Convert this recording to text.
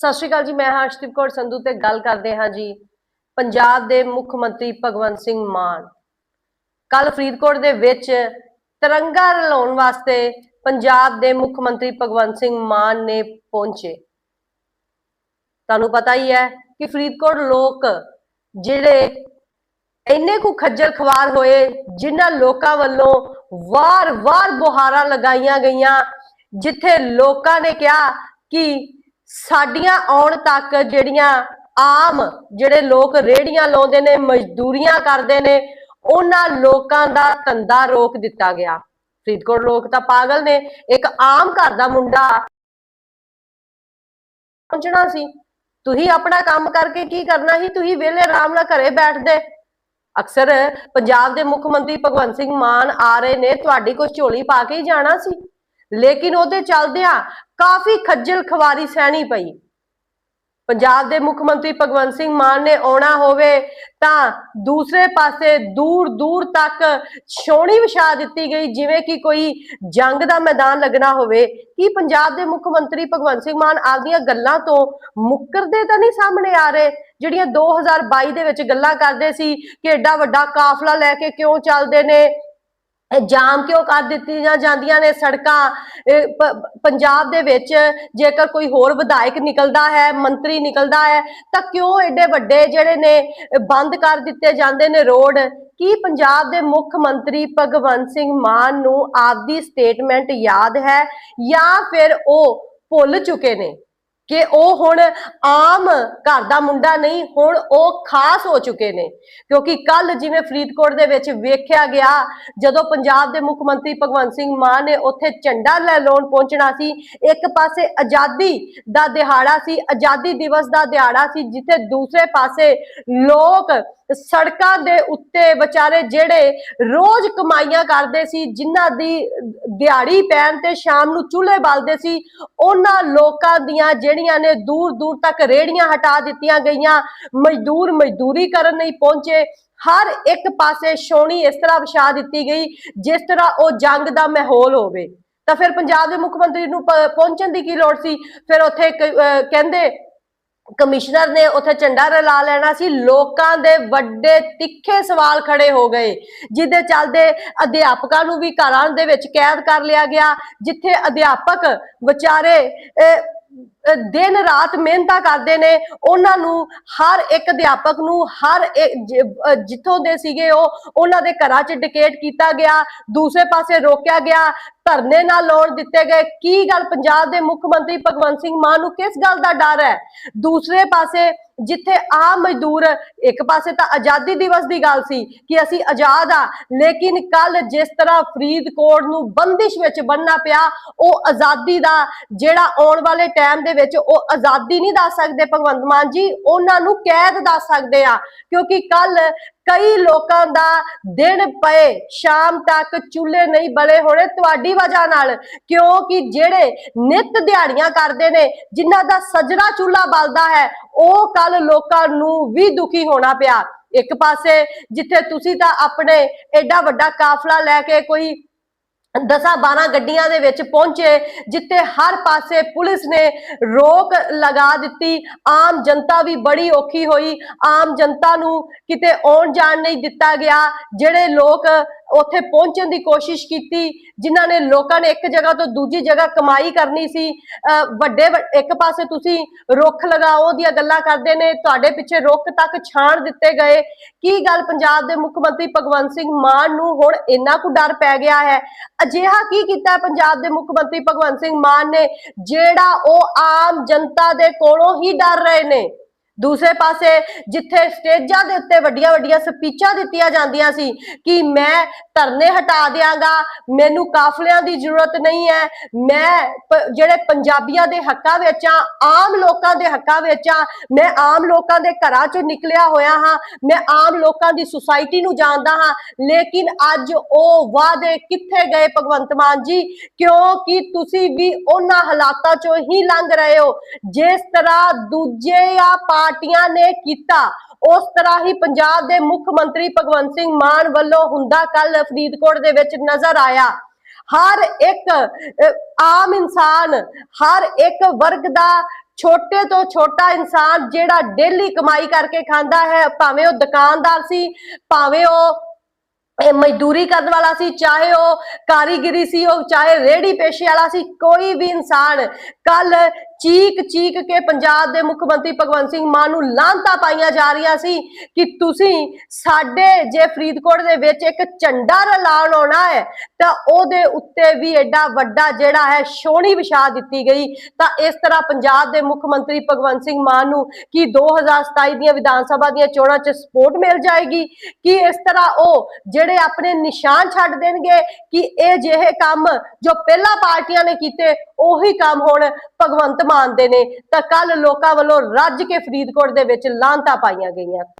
ਸਤਿ ਸ਼੍ਰੀ ਅਕਾਲ ਜੀ, ਮੈਂ ਹਰਸ਼ਦੀਪ ਕੌਰ ਸੰਧੂ ਤੇ ਗੱਲ ਕਰਦੇ ਹਾਂ ਜੀ ਪੰਜਾਬ ਦੇ ਮੁੱਖ ਮੰਤਰੀ ਭਗਵੰਤ ਸਿੰਘ ਮਾਨ। ਕੱਲ ਫਰੀਦਕੋਟ ਦੇ ਵਿੱਚ ਤਿਰੰਗਾ ਰਲਾਉਣ ਵਾਸਤੇ ਪੰਜਾਬ ਦੇ ਮੁੱਖ ਮੰਤਰੀ ਭਗਵੰਤ ਸਿੰਘ ਮਾਨ ਨੇ ਪਹੁੰਚੇ। ਤੁਹਾਨੂੰ ਪਤਾ ਹੀ ਹੈ ਕਿ ਫਰੀਦਕੋਟ ਲੋਕ ਜਿਹੜੇ ਇੰਨੇ ਕੁ ਖੱਜਲ ਖਵਾਰ ਹੋਏ, ਜਿਨ੍ਹਾਂ ਲੋਕਾਂ ਵੱਲੋਂ ਵਾਰ-ਵਾਰ ਬੁਹਾਰਾਂ ਲਗਾਈਆਂ ਗਈਆਂ, ਜਿੱਥੇ ਲੋਕਾਂ ਨੇ ਕਿਹਾ ਕਿ ਸਾਡੀਆਂ ਆਉਣ ਤੱਕ ਜਿਹੜੀਆਂ ਆਮ ਜਿਹੜੇ ਲੋਕ ਰੇੜੀਆਂ ਲਾਉਂਦੇ ਨੇ, ਮਜ਼ਦੂਰੀਆਂ ਕਰਦੇ ਨੇ, ਉਹਨਾਂ ਲੋਕਾਂ ਦਾ ਧੰਦਾ ਰੋਕ ਦਿੱਤਾ ਗਿਆ। ਫਰੀਦਕੋਟ ਲੋਕ ਤਾਂ ਪਾਗਲ ਨੇ, ਇੱਕ ਆਮ ਘਰ ਦਾ ਮੁੰਡਾ ਪਹੁੰਚਣਾ ਸੀ। ਤੁਸੀਂ ਆਪਣਾ ਕੰਮ ਕਰਕੇ ਕੀ ਕਰਨਾ ਸੀ? ਤੁਸੀਂ ਵਿਹਲੇ ਆਰਾਮ ਨਾਲ ਘਰੇ ਬੈਠਦੇ। ਅਕਸਰ ਪੰਜਾਬ ਦੇ ਮੁੱਖ ਮੰਤਰੀ ਭਗਵੰਤ ਸਿੰਘ ਮਾਨ ਆ ਰਹੇ ਨੇ, ਤੁਹਾਡੀ ਕੋਈ ਝੋਲੀ ਪਾ ਕੇ ਹੀ ਜਾਣਾ ਸੀ। ਲੇਕਿਨ ਉਹਦੇ ਚੱਲਦਿਆਂ ਕਾਫੀ ਖੱਜਲ ਖਵਾਰੀ ਸਹਿਣੀ ਪਈ। ਪੰਜਾਬ ਦੇ ਮੁੱਖ ਮੰਤਰੀ ਭਗਵੰਤ ਸਿੰਘ ਮਾਨ ਨੇ ਆਉਣਾ ਹੋਵੇ ਤਾਂ ਦੂਸਰੇ ਪਾਸੇ ਦੂਰ ਦੂਰ ਤੱਕ ਛੋਣੀ ਵਿਛਾ ਦਿੱਤੀ ਗਈ, ਜਿਵੇਂ ਕਿ ਕੋਈ ਜੰਗ ਦਾ ਮੈਦਾਨ ਲੱਗਣਾ ਹੋਵੇ। ਕੀ ਪੰਜਾਬ ਦੇ ਮੁੱਖ ਮੰਤਰੀ ਭਗਵੰਤ ਸਿੰਘ ਮਾਨ ਆਪਦੀਆਂ ਗੱਲਾਂ ਤੋਂ ਮੁੱਕਰਦੇ ਤਾਂ ਨਹੀਂ ਸਾਹਮਣੇ ਆ ਰਹੇ? ਜਿਹੜੀਆਂ 2022 ਦੇ ਵਿੱਚ ਗੱਲਾਂ ਕਰਦੇ ਸੀ ਕਿ ਐਡਾ ਵੱਡਾ ਕਾਫਲਾ ਲੈ ਕੇ ਕਿਉਂ ਚੱਲਦੇ ਨੇ? ਜਾਮ ਕਿਉਂ ਕਰ ਦਿੱਤੀਆਂ ਜਾਂਦੀਆਂ ਨੇ ਸੜਕਾਂ? ਪੰਜਾਬ ਦੇ ਵਿੱਚ ਜੇਕਰ ਕੋਈ ਹੋਰ ਵਿਧਾਇਕ ਨਿਕਲਦਾ ਹੈ, ਮੰਤਰੀ ਨਿਕਲਦਾ ਹੈ, ਤਾਂ ਕਿਉਂ ਐਡੇ ਵੱਡੇ ਜਿਹੜੇ ਨੇ ਬੰਦ ਕਰ ਦਿੱਤੇ ਜਾਂਦੇ ਨੇ ਰੋਡ? ਕੀ ਪੰਜਾਬ ਦੇ ਮੁੱਖ ਮੰਤਰੀ ਭਗਵੰਤ ਸਿੰਘ ਮਾਨ ਨੂੰ ਆਪਦੀ ਸਟੇਟਮੈਂਟ ਯਾਦ ਹੈ ਜਾਂ ਫਿਰ ਉਹ ਭੁੱਲ ਚੁੱਕੇ ਨੇ? ਕਿ ਉਹ ਹੁਣ ਆਮ ਘਰ ਦਾ ਮੁੰਡਾ ਨਹੀਂ, ਹੁਣ ਉਹ ਖਾਸ ਹੋ ਚੁੱਕੇ ਨੇ। ਕਿਉਂਕਿ ਕੱਲ ਜਿਵੇਂ ਫਰੀਦਕੋਟ ਦੇ ਵਿੱਚ ਵੇਖਿਆ ਗਿਆ, ਜਦੋਂ ਪੰਜਾਬ ਦੇ ਮੁੱਖ ਮੰਤਰੀ ਭਗਵੰਤ ਸਿੰਘ ਮਾਨ ਨੇ ਉੱਥੇ ਝੰਡਾ ਲੈ ਪਹੁੰਚਣਾ ਸੀ, ਇੱਕ ਪਾਸੇ ਆਜ਼ਾਦੀ ਦਾ ਦਿਹਾੜਾ ਸੀ, ਆਜ਼ਾਦੀ ਦਿਵਸ ਦਾ ਦਿਹਾੜਾ ਸੀ, ਜਿੱਥੇ ਦੂਸਰੇ ਪਾਸੇ ਲੋਕ ਸੜਕਾਂ ਦੇ ਉੱਤੇ ਵਿਚਾਰੇ ਜਿਹੜੇ ਰੋਜ਼ ਕਮਾਈਆਂ ਕਰਦੇ ਸੀ, ਜਿਨ੍ਹਾਂ ਦੀ ਦਿਹਾੜੀ ਪੈਣ ਤੇ ਸ਼ਾਮ ਨੂੰ ਚੁੱਲ੍ਹੇ ਬਾਲਦੇ ਸੀ, ਉਹਨਾਂ ਲੋਕਾਂ ਦੀਆਂ ਜਿਹੜੀਆਂ ਨੇ ਦੂਰ ਦੂਰ ਤੱਕ ਰੇੜੀਆਂ ਹਟਾ ਦਿੱਤੀਆਂ ਗਈਆਂ, ਮਜ਼ਦੂਰ ਮਜ਼ਦੂਰੀ ਕਰਨ ਨਹੀਂ ਪਹੁੰਚੇ, ਹਰ ਇੱਕ ਪਾਸੇ ਛੋਣੀ ਇਸ ਤਰ੍ਹਾਂ ਵਿਛਾ ਦਿੱਤੀ ਗਈ, ਜਿਸ ਤਰ੍ਹਾਂ ਉਹ ਜੰਗ ਦਾ ਮਾਹੌਲ ਹੋਵੇ। ਤਾਂ ਫਿਰ ਪੰਜਾਬ ਦੇ ਮੁੱਖ ਮੰਤਰੀ ਨੂੰ ਪਹੁੰਚਣ ਦੀ ਕੀ ਲੋੜ ਸੀ? ਫਿਰ ਉੱਥੇ ਕਹਿੰਦੇ ਕਮਿਸ਼ਨਰ ਨੇ ਉੱਥੇ ਝੰਡਾ ਰਲਾ ਲੈਣਾ ਸੀ। ਲੋਕਾਂ ਦੇ ਵੱਡੇ ਤਿੱਖੇ ਸਵਾਲ ਖੜੇ ਹੋ ਗਏ, ਜਿਹਦੇ ਚੱਲਦੇ ਅਧਿਆਪਕਾਂ ਨੂੰ ਵੀ ਘਰਾਂ ਦੇ ਵਿੱਚ ਕੈਦ ਕਰ ਲਿਆ ਗਿਆ, ਜਿੱਥੇ ਅਧਿਆਪਕ ਵਿਚਾਰੇ ਦਿਨ ਰਾਤ ਮਿਹਨਤਾਂ ਕਰਦੇ ਨੇ, ਉਹਨਾਂ ਨੂੰ ਹਰ ਇੱਕ ਅਧਿਆਪਕ ਨੂੰ ਹਰ ਜਿੱਥੋਂ ਦੇ ਸੀਗੇ ਉਹ, ਉਹਨਾਂ ਦੇ ਘਰਾਂ 'ਚ ਡਿਕੇਟ ਕੀਤਾ ਗਿਆ, ਦੂਸਰੇ ਪਾਸੇ ਰੋਕਿਆ ਗਿਆ, ਧਰਨੇ ਨਾਲ ਲਾਉਣ ਦਿੱਤੇ ਗਏ। ਕੀ ਗੱਲ ਪੰਜਾਬ ਦੇ ਮੁੱਖ ਮੰਤਰੀ ਭਗਵੰਤ ਸਿੰਘ ਮਾਨ ਨੂੰ ਕਿਸ ਗੱਲ ਦਾ ਡਰ ਹੈ? ਦੂਸਰੇ ਪਾਸੇ ਜਿੱਥੇ ਆਮ ਮਜ਼ਦੂਰ, ਇੱਕ ਪਾਸੇ ਤਾਂ ਆਜ਼ਾਦੀ ਦਿਵਸ ਦੀ ਗੱਲ ਸੀ ਕਿ ਅਸੀਂ ਆਜ਼ਾਦ ਆ ਲੇਕਿਨ ਕੱਲ ਜਿਸ ਤਰ੍ਹਾਂ ਫਰੀਦਕੋਟ ਨੂੰ ਬੰਦਿਸ਼ ਵਿੱਚ ਬੰਨਣਾ ਪਿਆ, ਉਹ ਆਜ਼ਾਦੀ ਦਾ ਜਿਹੜਾ ਆਉਣ ਵਾਲੇ ਟਾਈਮ ਦੇ ਵਿੱਚ ਉਹ ਆਜ਼ਾਦੀ ਨਹੀਂ ਦੱਸ ਸਕਦੇ, ਭਗਵੰਤ ਮਾਨ ਜੀ, ਉਹਨਾਂ ਨੂੰ ਕੈਦ ਦੱਸ ਸਕਦੇ ਆ, ਕਿਉਂਕਿ ਕੱਲ ਕਈ ਲੋਕਾਂ ਦਾ ਦਿਨ ਪਏ, ਸ਼ਾਮ ਤੱਕ ਚੁੱਲ੍ਹੇ ਨਹੀਂ ਬਲੇ ਹੋਣੇ ਤੁਹਾਡੀ ਵਜ੍ਹਾ ਨਾਲ, ਕਿਉਂਕਿ ਜਿਹੜੇ ਨਿਤ ਦਿਹਾੜੀਆਂ ਕਰਦੇ ਨੇ, ਜਿਨ੍ਹਾਂ ਦਾ ਸਜਣਾ ਚੁੱਲ੍ਹਾ ਬਲਦਾ ਹੈ, ਉਹ ਕੱਲ ਲੋਕਾਂ ਨੂੰ ਵੀ ਦੁਖੀ ਹੋਣਾ ਪਿਆ। ਇੱਕ ਪਾਸੇ ਜਿੱਥੇ ਤੁਸੀਂ ਤਾਂ ਆਪਣੇ ਐਡਾ ਵੱਡਾ ਕਾਫਲਾ ਲੈ ਕੇ ਕੋਈ ਦਸਾਂ 12 ਗੱਡੀਆਂ ਦੇ ਵਿੱਚ ਪਹੁੰਚੇ, ਜਿੱਥੇ ਹਰ ਪਾਸੇ ਪੁਲਿਸ ਨੇ ਰੋਕ ਲਗਾ ਦਿੱਤੀ। ਆਮ ਜਨਤਾ ਵੀ ਬੜੀ ਔਖੀ ਹੋਈ। ਆਮ ਜਨਤਾ ਨੂੰ ਕਿਤੇ ਆਉਣ ਜਾਣ ਨਹੀਂ ਦਿੱਤਾ ਗਿਆ। ਜਿਹੜੇ ਲੋਕ ਉੱਥੇ ਪਹੁੰਚਣ ਦੀ ਕੋਸ਼ਿਸ਼ ਕੀਤੀ, ਜਿਨ੍ਹਾਂ ਨੇ ਲੋਕਾਂ ਨੇ ਇੱਕ ਜਗ੍ਹਾ ਤੋਂ ਦੂਜੀ ਜਗ੍ਹਾ ਕਮਾਈ ਕਰਨੀ ਸੀ ਵੱਡੇ ਇੱਕ ਪਾਸੇ ਤੁਸੀਂ ਰੁੱਖ ਲਗਾਓ ਦੀਆਂ ਗੱਲਾਂ ਕਰਦੇ ਨੇ, ਤੁਹਾਡੇ ਪਿੱਛੇ ਰੁੱਖ ਤੱਕ ਛਾਣ ਦਿੱਤੇ ਗਏ। ਕੀ ਗੱਲ ਪੰਜਾਬ ਦੇ ਮੁੱਖ ਮੰਤਰੀ ਭਗਵੰਤ ਸਿੰਘ ਮਾਨ ਨੂੰ ਹੁਣ ਇੰਨਾ ਕੁ ਡਰ ਪੈ ਗਿਆ ਹੈ? ਅਜਿਹਾ ਕੀ ਕੀਤਾ ਪੰਜਾਬ ਦੇ ਮੁੱਖ ਮੰਤਰੀ ਭਗਵੰਤ ਸਿੰਘ ਮਾਨ ਨੇ, ਜਿਹੜਾ ਉਹ ਆਮ ਜਨਤਾ ਦੇ ਕੋਲੋਂ ਹੀ ਡਰ ਰਹੇ ਨੇ? ਦੂਸਰੇ ਪਾਸੇ ਜਿੱਥੇ ਸਟੇਜਾਂ ਦੇ ਉੱਤੇ ਵੱਡੀਆਂ ਵੱਡੀਆਂ ਸਪੀਚਾਂ ਦਿੱਤੀਆਂ ਜਾਂਦੀਆਂ ਸੀ ਕਿ ਮੈਂ ਧਰਨੇ ਹਟਾ ਦਿਆਂਗਾ, ਮੈਨੂੰ ਕਾਫਲਿਆਂ ਦੀ ਜ਼ਰੂਰਤ ਨਹੀਂ ਹੈ, ਮੈਂ ਜਿਹੜੇ ਪੰਜਾਬੀਆਂ ਦੇ ਹੱਕਾਂ ਵਿੱਚ ਆ ਆਮ ਲੋਕਾਂ ਦੇ ਹੱਕਾਂ ਵਿੱਚ ਆ ਮੈਂ ਆਮ ਲੋਕਾਂ ਦੇ ਘਰਾਂ ਚੋਂ ਨਿਕਲਿਆ ਹੋਇਆ ਹਾਂ, ਮੈਂ ਆਮ ਲੋਕਾਂ ਦੀ ਸੁਸਾਇਟੀ ਨੂੰ ਜਾਣਦਾ ਹਾਂ, ਲੇਕਿਨ ਅੱਜ ਉਹ ਵਾਅਦੇ ਕਿੱਥੇ ਗਏ ਭਗਵੰਤ ਮਾਨ ਜੀ? ਕਿਉਂਕਿ ਤੁਸੀਂ ਵੀ ਉਹਨਾਂ ਹਾਲਾਤਾਂ ਚੋਂ ਹੀ ਲੰਘ ਰਹੇ ਹੋ, ਜਿਸ ਤਰ੍ਹਾਂ ਦੂਜੀਆਂ ਪਾਰਟੀਆਂ ਨੇ ਕੀਤਾ। ਉਸ ਤਰ੍ਹਾਂ ਹੀ ਪੰਜਾਬ ਦੇ ਮੁੱਖ ਮੰਤਰੀ ਭਗਵੰਤ ਸਿੰਘ ਮਾਨ ਵੱਲੋਂ ਹੁੰਦਾ ਕੱਲ ਫਰੀਦਕੋਟ ਦੇ ਵਿੱਚ ਨਜ਼ਰ ਆਇਆ। ਹਰ ਇੱਕ ਆਮ ਇਨਸਾਨ, ਹਰ ਇੱਕ ਵਰਗ ਦਾ ਛੋਟੇ ਤੋਂ ਛੋਟਾ ਇਨਸਾਨ ਜਿਹੜਾ ਡੇਲੀ ਕਮਾਈ ਕਰਕੇ ਖਾਂਦਾ ਹੈ, ਭਾਵੇਂ ਉਹ ਦੁਕਾਨਦਾਰ ਸੀ, ਭਾਵੇਂ ਉਹ ਮਜ਼ਦੂਰੀ ਕਰਨ ਵਾਲਾ ਸੀ, ਚਾਹੇ ਉਹ ਕਾਰੀਗਰੀ ਸੀ, ਉਹ ਚਾਹੇ ਰੇੜੀ ਪੇਸ਼ੇ ਵਾਲਾ ਸੀ, ਕੋਈ ਵੀ ਇਨਸਾਨ ਕੱਲ ਚੀਕ ਚੀਕ ਕੇ ਪੰਜਾਬ ਦੇ ਮੁੱਖ ਮੰਤਰੀ ਭਗਵੰਤ ਸਿੰਘ ਮਾਨ ਨੂੰ ਲਾਂਤਾ ਪਾਈਆਂ ਜਾ ਰਹੀਆਂ ਸੀ ਕਿ ਤੁਸੀਂ ਸਾਡੇ ਜੇ ਫਰੀਦਕੋਟ ਦੇ ਵਿੱਚ ਇੱਕ ਝੰਡਾ ਰਲਾਉਣ ਆਉਣਾ ਹੈ, ਤਾਂ ਉਹਦੇ ਉੱਤੇ ਵੀ ਐਡਾ ਵੱਡਾ ਜਿਹੜਾ ਹੈ ਸ਼ੋਣੀ ਵਿਛਾ ਦਿੱਤੀ ਗਈ। ਤਾਂ ਇਸ ਤਰ੍ਹਾਂ ਪੰਜਾਬ ਦੇ ਮੁੱਖ ਮੰਤਰੀ ਭਗਵੰਤ ਸਿੰਘ ਮਾਨ ਨੂੰ ਕੀ 2027 ਦੀਆਂ ਵਿਧਾਨ ਸਭਾ ਦੀਆਂ ਚੋਣਾਂ 'ਚ ਸਪੋਰਟ ਮਿਲ ਜਾਏਗੀ? ਕਿ ਇਸ ਤਰ੍ਹਾਂ ਉਹ ਜਿਹੜੇ ਆਪਣੇ ਨਿਸ਼ਾਨ ਛੱਡ ਦੇਣਗੇ? ਕਿ ਇਹ ਜਿਹੇ ਕੰਮ ਜੋ ਪਹਿਲਾਂ ਪਾਰਟੀਆਂ ਨੇ ਕੀਤੇ, ਉਹੀ ਕੰਮ ਹੁਣ ਭਗਵੰਤ ਮੰਨਦੇ ਨੇ ਤਾਂ ਕੱਲ ਲੋਕਾਂ ਵੱਲੋਂ ਰੱਜ ਕੇ ਫਰੀਦਕੋਟ ਦੇ ਵਿੱਚ ਲਾਂਤਾ ਪਾਈਆਂ ਗਈਆਂ।